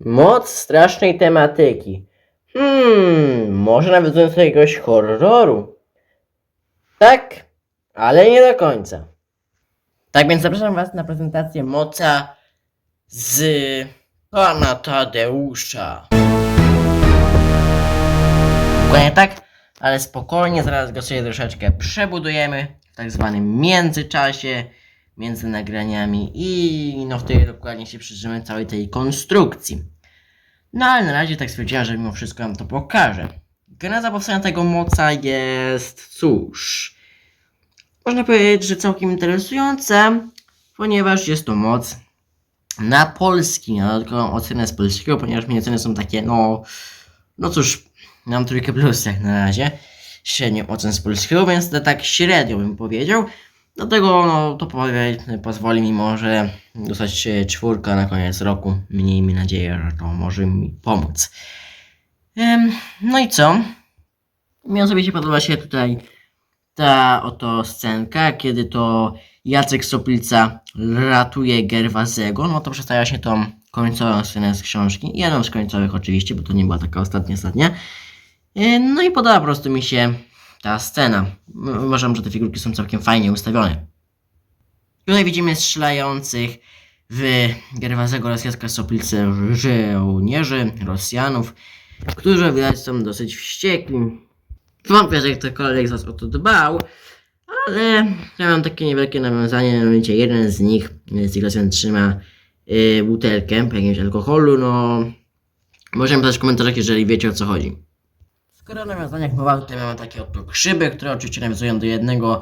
Moc strasznej tematyki. Hmm, może nawiązując do jakiegoś horroru. Tak, ale nie do końca. Tak więc zapraszam Was na prezentację moca z pana Tadeusza. Dokładnie tak, ale spokojnie, zaraz go sobie troszeczkę przebudujemy w tak zwanym międzyczasie między nagraniami i no wtedy dokładnie się przyjrzymy całej tej konstrukcji. No ale na razie tak stwierdziłem, że mimo wszystko wam to pokażę. Geneza powstania tego moca jest, cóż, można powiedzieć, że całkiem interesująca, ponieważ jest to moc na polski, na dodatkową ocenę z polskiego, ponieważ moje oceny są takie, no, no cóż, mam trójkę plus jak na razie, średnio ocen z polskiego, więc to tak średnio bym powiedział. Dlatego no, to pozwoli mi może dostać czwórkę na koniec roku. Miejmy nadzieję, że to może mi pomóc. No i co? Mi osobiście podoba się tutaj ta oto scenka, kiedy to Jacek Soplica ratuje Gerwazego. No to przedstawia się tą końcową scenę z książki. Jedną z końcowych oczywiście, bo to nie była taka ostatnia, ostatnia. No i podoba po prostu mi się ta scena. Uważam, że te figurki są całkiem fajnie ustawione. Tutaj widzimy strzelających w Gerwazego oraz Jacka żołnierzy, Rosjanów, którzy widać są dosyć wściekli. Wątpię, że ktokolwiek z was o to dbał, ale ja mam takie niewielkie nawiązanie, mianowicie jeden z nich, z tych Rosjan trzyma y, butelkę po jakimś alkoholu, no... Możemy pisać w komentarzach, jeżeli wiecie o co chodzi. Skoro o nawiązaniach mowa, tutaj mamy takie oto grzyby, które oczywiście nawiązują do jednego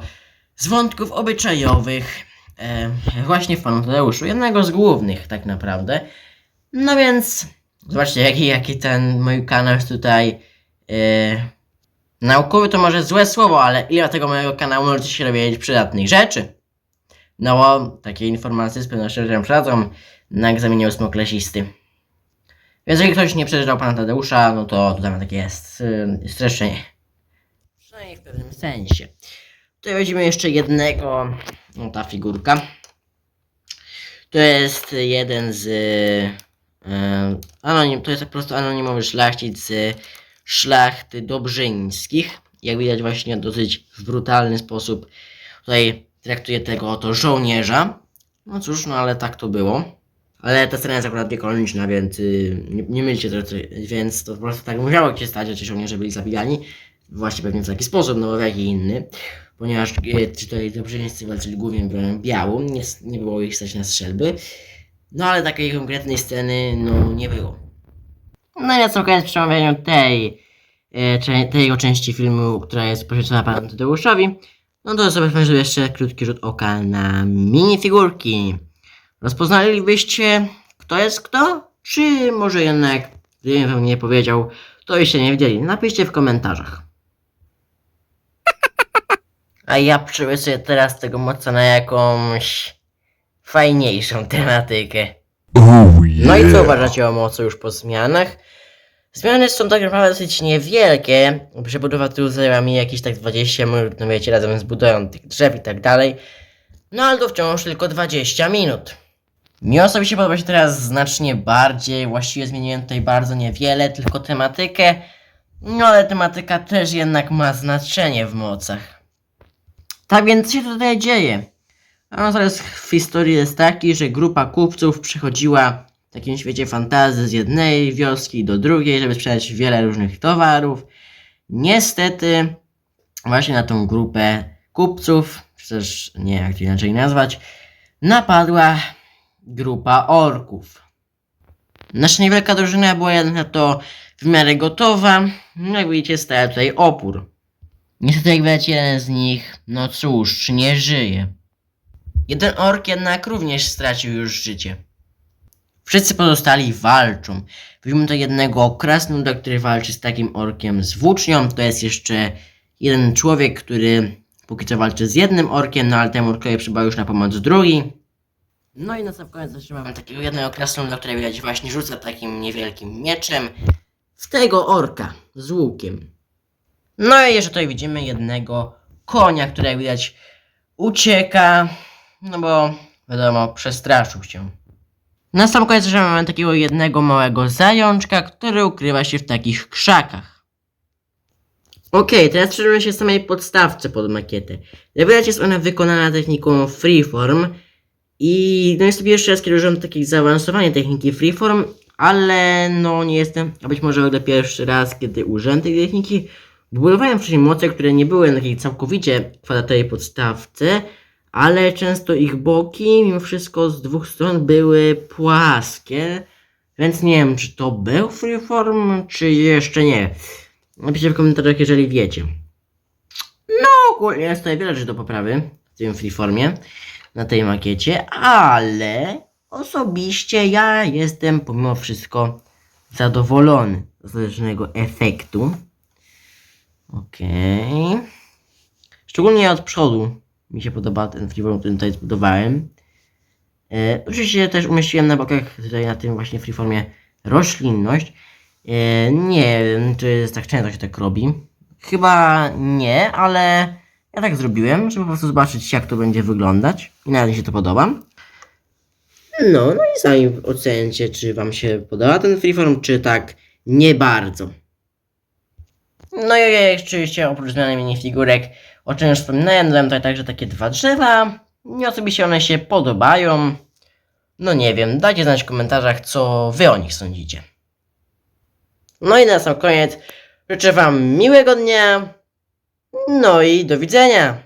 z wątków obyczajowych e, właśnie w Panu Tadeuszu, jednego z głównych tak naprawdę. No więc zobaczcie jaki, jaki ten mój kanał jest tutaj e, naukowy to może złe słowo, ale ile tego mojego kanału możecie się dowiedzieć przydatnych rzeczy. No bo takie informacje z pewnością się przydadzą na egzaminie ósmoklasisty. Jeżeli ktoś nie przeczytał Pana Tadeusza, no to tutaj ma takie yy, streszczenie. Przynajmniej w pewnym sensie. Tutaj weźmiemy jeszcze jednego, no ta figurka. To jest jeden z yy, anonim, to jest po prostu anonimowy szlachcic z szlachty dobrzyńskich. Jak widać właśnie dosyć w brutalny sposób tutaj traktuje tego oto żołnierza. No cóż, no ale tak to było. Ale ta scena jest akurat niekanoniczna, więc yy, nie, nie mylcie to- więc to po prostu tak musiało się stać, że ci żołnierze byli zabijani. Właśnie pewnie w taki sposób, no w jaki inny. Ponieważ yy, tutaj dobrzyńscy walczyli głównie bronią białą, nie, nie było ich stać na strzelby. No ale takiej konkretnej sceny, no nie było. No i na sam koniec przy omawianiu tej, cze- tej części filmu, która jest poświęcona panu Tadeuszowi, no to sobie jeszcze krótki rzut oka na minifigurki. Rozpoznalibyście, kto jest kto? Czy może jednak, gdybym wam nie powiedział, to byście nie wiedzieli? Napiszcie w komentarzach. A ja przełysuję teraz tego moca na jakąś fajniejszą tematykę. Oh No i co yeah. uważacie o mocy już po zmianach? Zmiany są tak naprawdę dosyć niewielkie. Przebudowa tyłu zajęła mi jakieś tak 20 minut, no wiecie, razem z budową tych drzew i tak dalej. No ale to wciąż tylko 20 minut. Mi osobiście podoba się teraz znacznie bardziej, właściwie zmieniłem tutaj bardzo niewiele, tylko tematykę. No ale tematyka też jednak ma znaczenie w mocach. Tak więc co się tutaj dzieje? A zaraz w historii jest taki, że grupa kupców przychodziła w takim świecie fantazy z jednej wioski do drugiej, żeby sprzedać wiele różnych towarów. Niestety, właśnie na tą grupę kupców, czy też nie jak to inaczej nazwać, napadła grupa orków. Nasza niewielka drużyna była jednak na to w miarę gotowa, no jak widzicie stał tutaj opór. Niestety jak widać jeden z nich, no cóż, nie żyje. Jeden ork jednak również stracił już życie. Wszyscy pozostali walczą. Widzimy to jednego krasnoluda, który walczy z takim orkiem z włócznią. To jest jeszcze jeden człowiek, który póki co walczy z jednym orkiem, no ale temu orkowi przybyła już na pomoc drugi. No i na sam koniec jeszcze takiego jednego krasnoluda, który widać właśnie rzuca takim niewielkim mieczem w tego orka z łukiem. No i jeszcze tutaj widzimy jednego konia, który widać ucieka, no bo wiadomo, przestraszył się. Na sam koniec mamy takiego jednego małego zajączka, który ukrywa się w takich krzakach. Okej, teraz przeczytamy się samej podstawce pod makietę. Jak widać jest ona wykonana techniką freeform i no jest to pierwszy raz, kiedy używam takiej zaawansowanej techniki freeform, ale no nie jestem, a być może ogóle pierwszy raz, kiedy użyłem tej techniki. Budowałem wcześniej moce, które nie były na takiej całkowicie kwadratowej podstawce, ale często ich boki, mimo wszystko z dwóch stron były płaskie, więc nie wiem, czy to był freeform, czy jeszcze nie. Napiszcie w komentarzach, jeżeli wiecie. No, ogólnie jest tutaj wiele rzeczy do poprawy w tym freeformie, na tej makiecie, ale osobiście ja jestem pomimo wszystko zadowolony z zależnego efektu. Okej. Szczególnie od przodu mi się podoba ten freeform, który tutaj zbudowałem. E, oczywiście też umieściłem na bokach tutaj na tym właśnie freeformie roślinność. E, nie wiem, czy jest tak często się tak robi. Chyba nie, ale ja tak zrobiłem, żeby po prostu zobaczyć jak to będzie wyglądać. I nawet mi się to podoba. No, no i sami ocencie, czy wam się podoba ten freeform, czy tak nie bardzo. No i oczywiście oprócz zmiany minifigurek, o czym już wspominałem, dałem tutaj także takie dwa drzewa. Mi osobiście one się podobają. No nie wiem, dajcie znać w komentarzach, co wy o nich sądzicie. No i na sam koniec życzę wam miłego dnia. No i do widzenia.